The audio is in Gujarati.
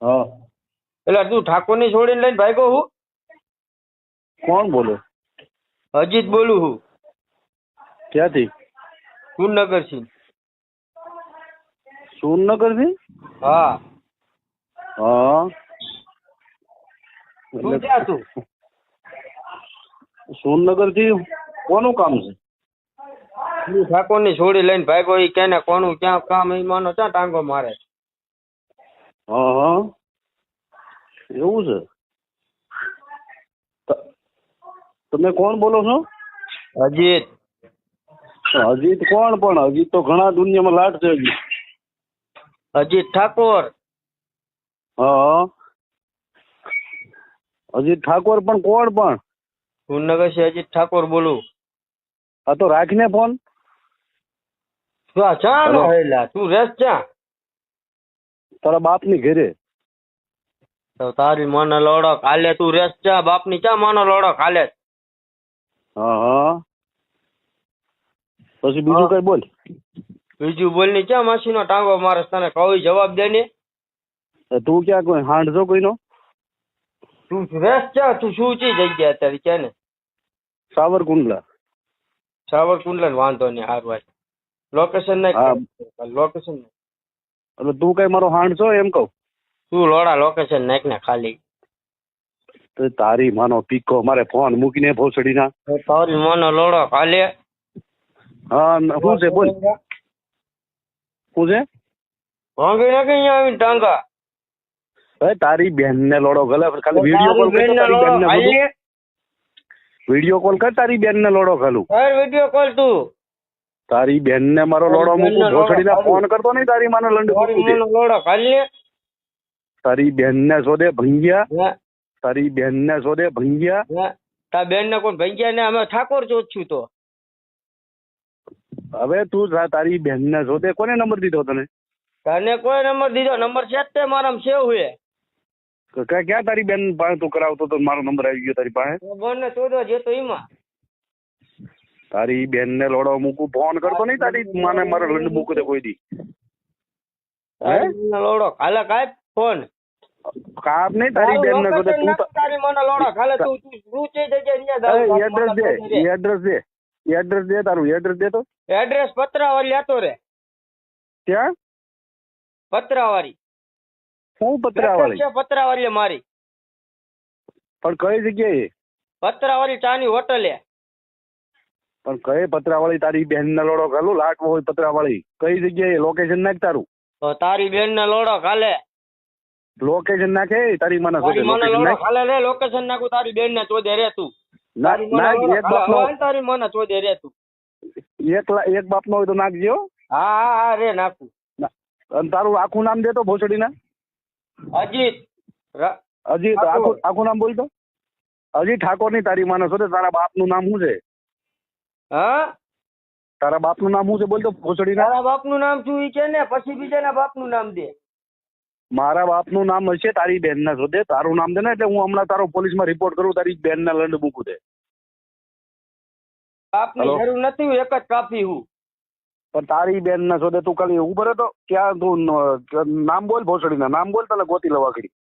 હા. એટલે તું ઠાકોરની છોડીને લઈને ભાઈ હું? કોણ બોલો? અજીત બોલું હું. ક્યાંથી? સુરનગરથી સુરનગરથી હા. હા. તું ક્યાં તું સુરનગરથી કોનું કામ છે? ઠાકોર ઠાકોરની છોડી લઈને ભાગ્યો કોઈ કેને કોનું ક્યાં કામ એ માનો ક્યાં ટાંગો મારે. હા હા એવું છે તમે કોણ બોલો છો અજીત અજીત કોણ પણ અજીત તો ઘણા દુનિયામાં લાટ છે હજી અજીત ઠાકોર હા અજીત ઠાકોર પણ કોણ પણ સુરનગર છે અજીત ઠાકોર બોલું આ તો રાખીને ફોન તું આ ચા નો હલો. હેલા તું રેસ ચા તારા બાપની ઘરે. તો તારી મને લોડો કાલે તું રેસ ચા બાપની ચા માનો લોડો કાલે હા હા. પછી બીજું હા. કઈ બોલ. બીજું બોલની ચા માસી નો ટાંગો મારે તને? કહું જવાબ દે ને. એ તું ક્યાં કોઈ હાંડજો કોઈનો? તું રેસ ચા તું શું ચી જગ્યા અત્યારે છે ને? સાવરકુંડલા. સાવરકુંડલા ને વાંધો નહીં હારું ભાઈ લોકેશન હા. નાખ લોકેશન એટલે તું કઈ મારો હાંડજો એમ કહું? તું લોડા લોકેશન નાખ ને ખાલી. તો તારી માનો પીકો મારે ફોન મૂકીને ભોસડી ના. તો તારી મને લોડો કાલે હા ન- શું છે બોલ. શું છે? ભાંગી નાખી અહીંયા આવીને ટાંગા હવે તારી બેન ને લોડો ગલે ખાલી વીડિયો કોલ તારી કર બેનને તારી બેન લોડો ને કાલે વીડિયો કોલ કર તારી બેન ને લોડો ખાલું. કર વીડિયો કોલ તું. તારી બેન ને મારો લોડો મૂકું. લોડો ભોસડી ના ફોન કરતો નહીં તારી માને લંડ તારી લોડો બેન ને શોધે ભંગ્યા. તારી બેન ને શોધે ભંગ્યા. તાર બેન ને કોણ ભંગ્યા ને અમે ઠાકોર ચોથ છું તો. હવે તું તારી બેન ને શોધે. કોને નંબર દીધો તને? તને કોઈ નંબર દીધો? નંબર છે તે મારા સેવ હોય ક્યાં ક્યાં તારી બેન પાસે તું કરાવતો તો મારો નંબર આવી ગયો તારી પાસે? બોલ ને શોધો જે તો એમાં. તારી બેન ને લોડો મૂકું ફોન કરતો નહીં તારી માને મારો લંડ મૂકું તે કોઈ દી. લોડો. કાલે કાંઈ ફોન. કાપ નહીં તારી બેન ને શોધે તું તારી મને લોડો. કાલે તું તું જે ચઈ અહીંયા એડ્રેસ દે એડ્રેસ દે. એડ્રેસ દે તારું એડ્રેસ દે તો. એડ્રેસ પત્રાવાળી લેતો રે. ત્યાં પત્રાવાળી. શું પત્રાવાળી? પત્રાવાળી મારી. પણ કઈ જગ્યાએ? પત્રાવાળી ચાની હોટલે. પણ કઈ પતરાવાળી તારી બેન ને લોડો ઘાલું લાટવો હોય પતરાવાળી. કઈ જગ્યાએ? લોકેશન નાખ તારું. તારી બેન ને લોડો કાલે લોકેશન નાખે તારી મને તારી મને લોડો કાલે રે લોકેશન નાખું તારી બેન ને ચોદે રે તું તારી મને ચોદે રે તું એક એક બાપનો હોય તો નાખજો હા રે નાખું. અને તારું આખું નામ દેતો ભોસડીના? અજીત. અજીત આખું આખું નામ બોલતો અજીત ઠાકોરની તારી માને તારા તારા બાપનું નામ શું છે? હા? તારા બાપનું નામ શું છે બોલ તો ભોસડી તારા બાપનું નામ શું ઈ કે ને? પછી બીજાના બાપનું નામ દે. મારા બાપનું નામ હશે તારી બેન ના શોધે તારું નામ દે ને એટલે હું હમણાં તારો પોલીસમાં રિપોર્ટ કરું તારી બેન ના લંડ મૂકું દે. બાપની. જરૂર નથી હું એક જ કાપી હું. પણ તારી બેન ના શોધે તું ખાલી ઊભો રહેતો ક્યાં તું નામ બોલ ભોસડી ના નામ બોલ તને ગોતી લવા ઘડી